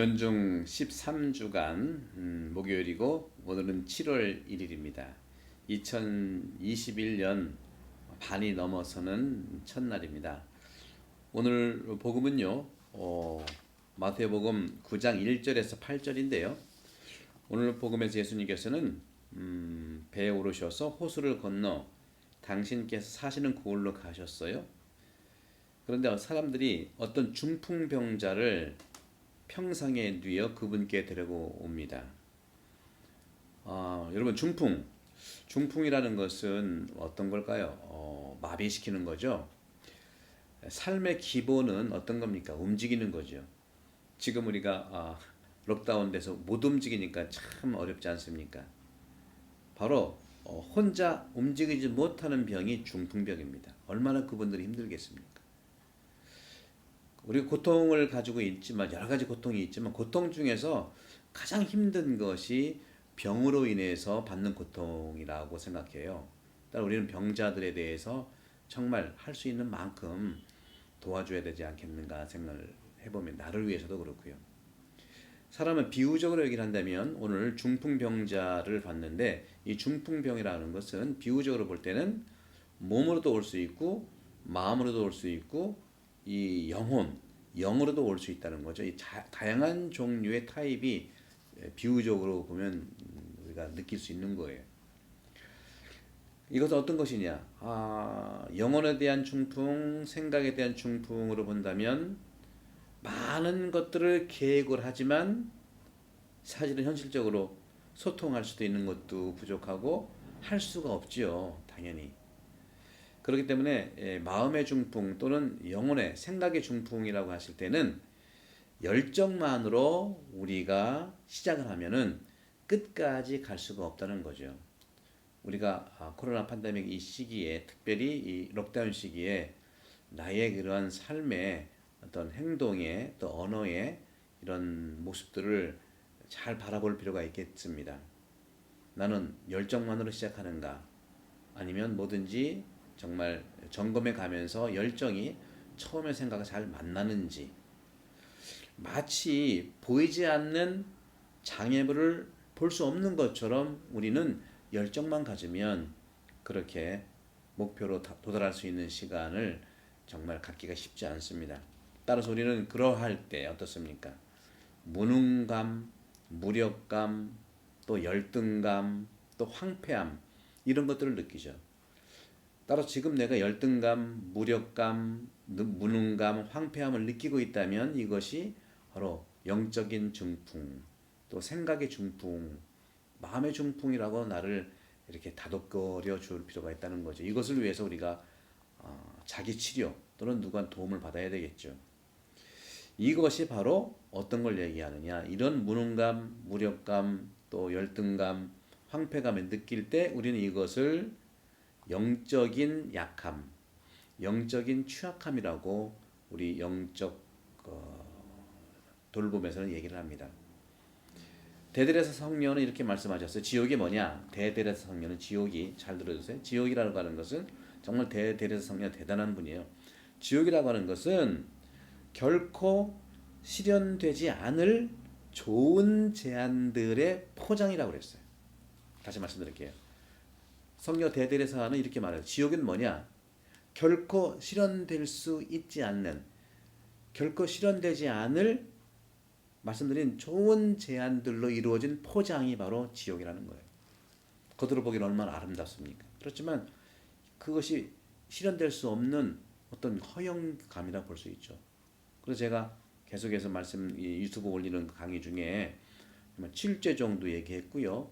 연중 13주간 음, 목요일이고 오늘은 7월 1일입니다. 2021년 반이 넘어서는 첫날입니다. 오늘 복음은요. 어, 마태복음 9장 1절에서 8절인데요. 오늘 복음에서 예수님께서는 음, 배에 오르셔서 호수를 건너 당신께서 사시는 고을로 가셨어요. 그런데 사람들이 어떤 중풍병자를 평상에 뉘어 그분께 데리고 옵니다. 아, 여러분 중풍, 중풍이라는 것은 어떤 걸까요? 어, 마비시키는 거죠. 삶의 기본은 어떤 겁니까? 움직이는 거죠. 지금 우리가 아, 록다운돼서 못 움직이니까 참 어렵지 않습니까? 바로 어, 혼자 움직이지 못하는 병이 중풍병입니다. 얼마나 그분들이 힘들겠습니까? 우리가 고통을 가지고 있지만 여러 가지 고통이 있지만 고통 중에서 가장 힘든 것이 병으로 인해서 받는 고통이라고 생각해요. 따라 우리는 병자들에 대해서 정말 할 수 있는 만큼 도와줘야 되지 않겠는가 생각을 해보면 나를 위해서도 그렇고요. 사람은 비유적으로 얘기를 한다면 오늘 중풍병자를 봤는데 이 중풍병이라는 것은 비유적으로 볼 때는 몸으로도 올 수 있고 마음으로도 올 수 있고 이 영혼, 영으로도 올 수 있다는 거죠. 이 자, 다양한 종류의 타입이 비유적으로 보면 우리가 느낄 수 있는 거예요. 이것은 어떤 것이냐? 아, 영혼에 대한 중풍, 생각에 대한 중풍으로 본다면 많은 것들을 계획을 하지만 사실은 현실적으로 소통할 수도 있는 것도 부족하고 할 수가 없지요, 당연히. 그렇기 때문에 예, 마음의 중풍 또는 영혼의 생각의 중풍이라고 하실 때는 열정만으로 우리가 시작을 하면은 끝까지 갈 수가 없다는 거죠. 우리가 아, 코로나 팬데믹 이 시기에 특별히 이 록다운 시기에 나의 그러한 삶의 어떤 행동에 또 언어에 이런 모습들을 잘 바라볼 필요가 있겠습니다. 나는 열정만으로 시작하는가 아니면 뭐든지 정말 점검해 가면서 열정이 처음에 생각과 잘 만나는지 마치 보이지 않는 장애물을 볼 수 없는 것처럼 우리는 열정만 가지면 그렇게 목표로 도달할 수 있는 시간을 정말 갖기가 쉽지 않습니다. 따라서 우리는 그러할 때 어떻습니까? 무능감, 무력감, 또 열등감, 또 황폐함 이런 것들을 느끼죠. 따라 지금 내가 열등감, 무력감, 무능감, 황폐함을 느끼고 있다면 이것이 바로 영적인 중풍, 또 생각의 중풍, 마음의 중풍이라고 나를 이렇게 다독거려 줄 필요가 있다는 거죠. 이것을 위해서 우리가 어, 자기 치료 또는 누가 도움을 받아야 되겠죠. 이것이 바로 어떤 걸 얘기하느냐. 이런 무능감, 무력감, 또 열등감, 황폐감을 느낄 때 우리는 이것을 영적인 약함, 영적인 취약함이라고 우리 영적 어, 돌봄에서는 얘기를 합니다. 대데레사 성녀는 이렇게 말씀하셨어요. 지옥이 뭐냐? 대데레사 성녀는 지옥이 잘 들어주세요. 지옥이라고 하는 것은 정말 대데레사 성녀 대단한 분이에요. 지옥이라고 하는 것은 결코 실현되지 않을 좋은 제안들의 포장이라고 그랬어요. 다시 말씀드릴게요. 성녀 대데레사는 이렇게 말해요. 지옥은 뭐냐? 결코 실현될 수 있지 않는, 결코 실현되지 않을 말씀드린 좋은 제안들로 이루어진 포장이 바로 지옥이라는 거예요. 겉으로 보기엔 얼마나 아름답습니까? 그렇지만 그것이 실현될 수 없는 어떤 허영감이라 볼 수 있죠. 그래서 제가 계속해서 말씀 유튜브 올리는 강의 중에 7제 정도 얘기했고요.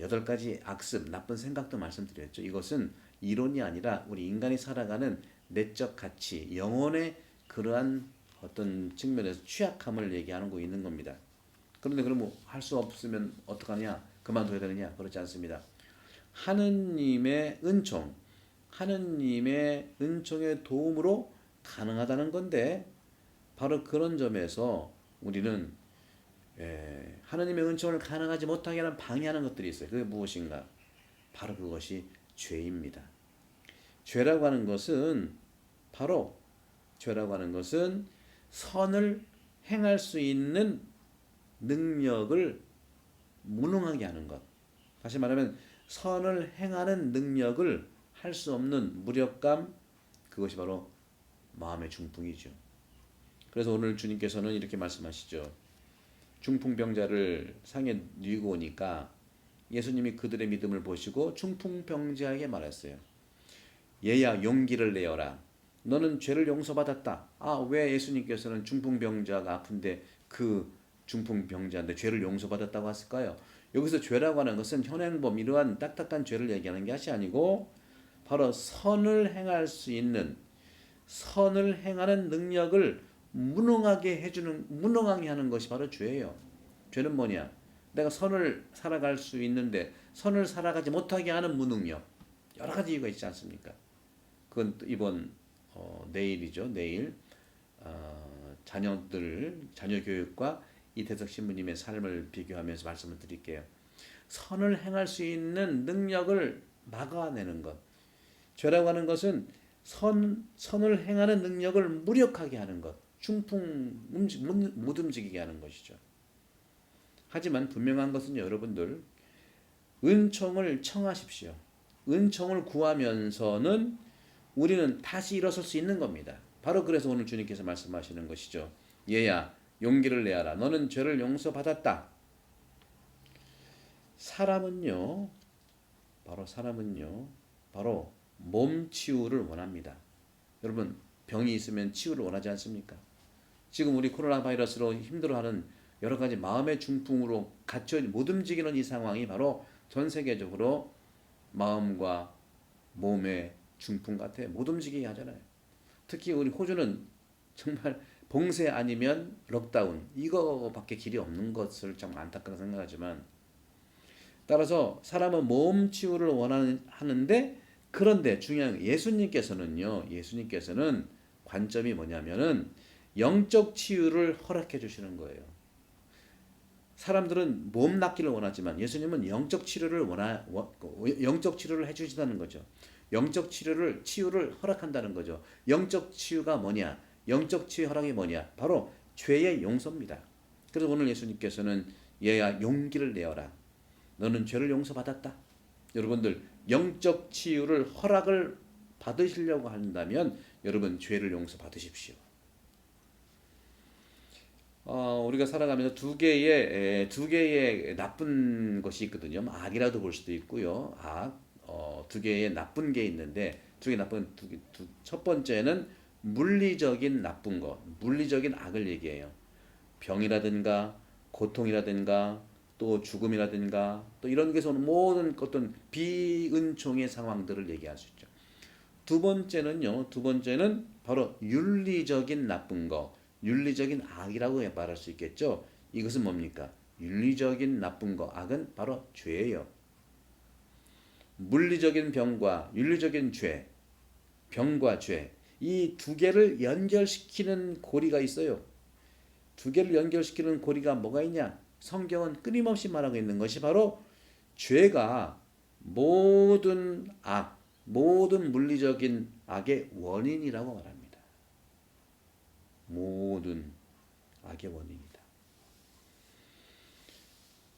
여덟 가지 악습, 나쁜 생각도 말씀드렸죠. 이것은 이론이 아니라 우리 인간이 살아가는 내적 가치, 영혼의 그러한 어떤 측면에서 취약함을 얘기하는 거 있는 겁니다. 그런데 그럼 뭐 할 수 없으면 어떡하냐? 그만둬야 되느냐? 그렇지 않습니다. 하느님의 은총, 하느님의 은총의 도움으로 가능하다는 건데 바로 그런 점에서 우리는 예, 하나님의 은총을 가능하지 못하게 하는 방해하는 것들이 있어요. 그게 무엇인가? 바로 그것이 죄입니다. 죄라고 하는 것은 바로 죄라고 하는 것은 선을 행할 수 있는 능력을 무능하게 하는 것. 다시 말하면 선을 행하는 능력을 할 수 없는 무력감 그것이 바로 마음의 중풍이죠. 그래서 오늘 주님께서는 이렇게 말씀하시죠. 중풍병자를 상에 뉘고 오니까 예수님이 그들의 믿음을 보시고 중풍병자에게 말했어요. 얘야 용기를 내어라. 너는 죄를 용서받았다. 아, 왜 예수님께서는 중풍병자가 아픈데 그 중풍병자인데 죄를 용서받았다고 했을까요? 여기서 죄라고 하는 것은 현행범 이러한 딱딱한 죄를 얘기하는 것이 아니고 바로 선을 행할 수 있는 선을 행하는 능력을 무능하게 해주는 무능하게 하는 것이 바로 죄예요. 죄는 뭐냐? 내가 선을 살아갈 수 있는데 선을 살아가지 못하게 하는 무능력 여러 가지 이유가 있지 않습니까? 그건 이번 어, 내일이죠. 내일 어, 자녀들 자녀 교육과 이태석 신부님의 삶을 비교하면서 말씀을 드릴게요. 선을 행할 수 있는 능력을 막아내는 것. 죄라고 하는 것은 선 선을 행하는 능력을 무력하게 하는 것. 중풍 움직, 못 움직이게 하는 것이죠. 하지만 분명한 것은 여러분들 은총을 청하십시오. 은총을 구하면서는 우리는 다시 일어설 수 있는 겁니다. 바로 그래서 오늘 주님께서 말씀하시는 것이죠. 얘야 용기를 내어라. 너는 죄를 용서받았다. 사람은요. 바로 사람은요. 바로 몸 치유를 원합니다. 여러분 병이 있으면 치유를 원하지 않습니까? 지금 우리 코로나 바이러스로 힘들어하는 여러 가지 마음의 중풍으로 갇혀 못 움직이는 이 상황이 바로 전 세계적으로 마음과 몸의 중풍 같아 못 움직이게 하잖아요. 특히 우리 호주는 정말 봉쇄 아니면 록다운 이거밖에 길이 없는 것을 좀 안타깝게 생각하지만 따라서 사람은 몸 치유를 원하는데 그런데 중요한 예수님께서는요 예수님께서는 관점이 뭐냐면은 영적 치유를 허락해 주시는 거예요. 사람들은 몸 낫기를 원하지만 예수님은 영적 치료를 원하 영적 치료를 해 주신다는 거죠. 영적 치료를 치유를 허락한다는 거죠. 영적 치유가 뭐냐? 영적 치유 허락이 뭐냐? 바로 죄의 용서입니다. 그래서 오늘 예수님께서는 얘야 용기를 내어라. 너는 죄를 용서받았다. 여러분들 영적 치유를 허락을 받으시려고 한다면 여러분 죄를 용서 받으십시오. 어, 우리가 살아가면서 두 개의 에, 두 개의 나쁜 것이 있거든요. 뭐 악이라도 볼 수도 있고요. 악, 어, 두 개의 나쁜 게 있는데 두 개 나쁜 두, 개, 두, 첫 번째는 물리적인 나쁜 것, 물리적인 악을 얘기해요. 병이라든가 고통이라든가 또 죽음이라든가 또 이런 게서는 모든 어떤 비은총의 상황들을 얘기할 수 있죠. 두 번째는요. 두 번째는 바로 윤리적인 나쁜 거, 윤리적인 악이라고 말할 수 있겠죠. 이것은 뭡니까? 윤리적인 나쁜 거, 악은 바로 죄예요. 물리적인 병과 윤리적인 죄, 병과 죄, 이 두 개를 연결시키는 고리가 있어요. 두 개를 연결시키는 고리가 뭐가 있냐? 성경은 끊임없이 말하고 있는 것이 바로 죄가 모든 악, 모든 물리적인 악의 원인이라고 말합니다. 모든 악의 원인이다.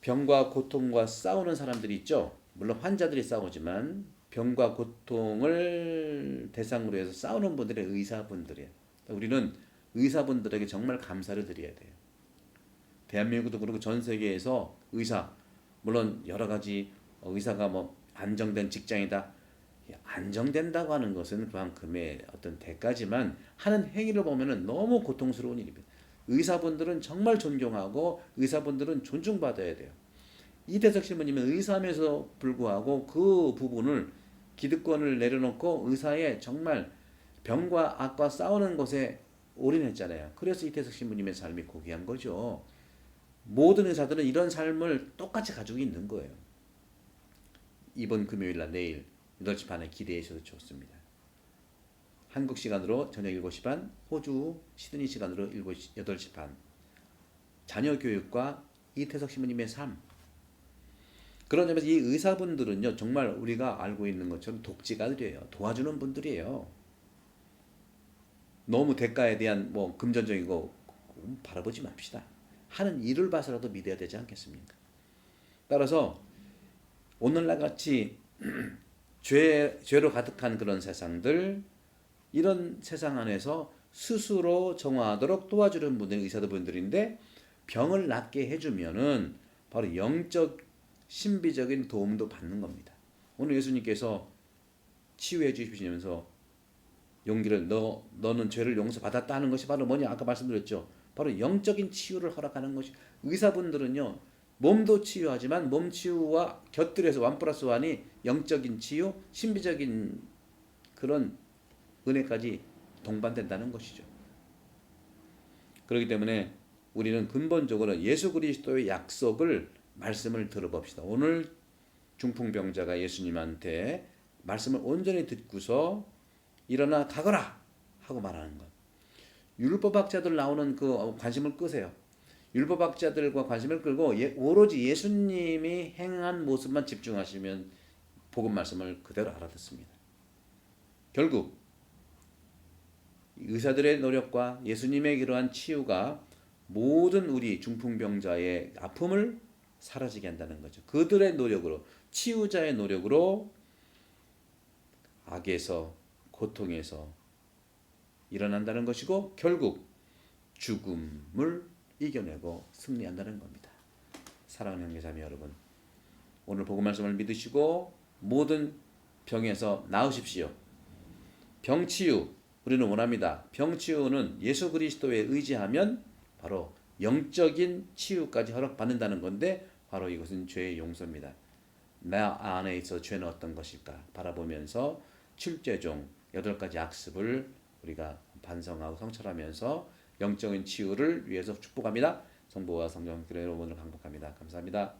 병과 고통과 싸우는 사람들이 있죠. 물론 환자들이 싸우지만 병과 고통을 대상으로 해서 싸우는 분들의 의사분들이에요. 우리는 의사분들에게 정말 감사를 드려야 돼요. 대한민국도 그렇고 전 세계에서 의사 물론 여러 가지 의사가 뭐 안정된 직장이다. 안정된다고 하는 것은 그만큼의 어떤 대가지만 하는 행위를 보면은 너무 고통스러운 일입니다. 의사분들은 정말 존경하고 의사분들은 존중받아야 돼요. 이대석 신부님은 의사면서 불구하고 그 부분을 기득권을 내려놓고 의사의 정말 병과 악과 싸우는 것에 올인했잖아요. 그래서 이태석 신부님의 삶이 고귀한 거죠. 모든 의사들은 이런 삶을 똑같이 가지고 있는 거예요. 이번 금요일 날 내일 8시 반에 기대해 주셔도 좋습니다. 한국 시간으로 저녁 7시 반, 호주 시드니 시간으로 7시, 8시 반. 자녀 교육과 이태석 신부님의 삶. 그런 점에서 이 의사분들은요, 정말 우리가 알고 있는 것처럼 독지가들이에요. 도와주는 분들이에요. 너무 대가에 대한 뭐 금전적인 거 바라보지 맙시다. 하는 일을 봐서라도 믿어야 되지 않겠습니까? 따라서 오늘날 같이 죄 죄로 가득한 그런 세상들 이런 세상 안에서 스스로 정화하도록 도와주는 분들이 의사들분들인데 병을 낫게 해주면은 바로 영적 신비적인 도움도 받는 겁니다. 오늘 예수님께서 치유해 주시면서 용기를 너 너는 죄를 용서받았다는 것이 바로 뭐냐 아까 말씀드렸죠. 바로 영적인 치유를 허락하는 것이 의사분들은요 몸도 치유하지만 몸 치유와 곁들여서 완 플러스 완이 영적인 치유, 신비적인 그런 은혜까지 동반된다는 것이죠. 그렇기 때문에 우리는 근본적으로 예수 그리스도의 약속을 말씀을 들어봅시다. 오늘 중풍병자가 예수님한테 말씀을 온전히 듣고서 일어나 가거라 하고 말하는 것. 율법학자들 나오는 그 관심을 끄세요. 율법학자들과 관심을 끌고 예, 오로지 예수님이 행한 모습만 집중하시면 복음 말씀을 그대로 알아듣습니다. 결국 의사들의 노력과 예수님의 이러한 치유가 모든 우리 중풍병자의 아픔을 사라지게 한다는 거죠. 그들의 노력으로 치유자의 노력으로 악에서 고통에서 일어난다는 것이고 결국 죽음을 이겨내고 승리한다는 겁니다. 사랑하는 형제자매 여러분, 오늘 복음 말씀을 믿으시고 모든 병에서 나으십시오. 병 치유 우리는 원합니다. 병 치유는 예수 그리스도에 의지하면 바로 영적인 치유까지 허락받는다는 건데 바로 이것은 죄의 용서입니다. 나 안에 있어 죄는 어떤 것일까 바라보면서 칠죄종 여덟 가지 악습을 우리가 반성하고 성찰하면서 영적인 치유를 위해서 축복합니다. 성부와 성령 그대로 오늘 강복합니다. 감사합니다.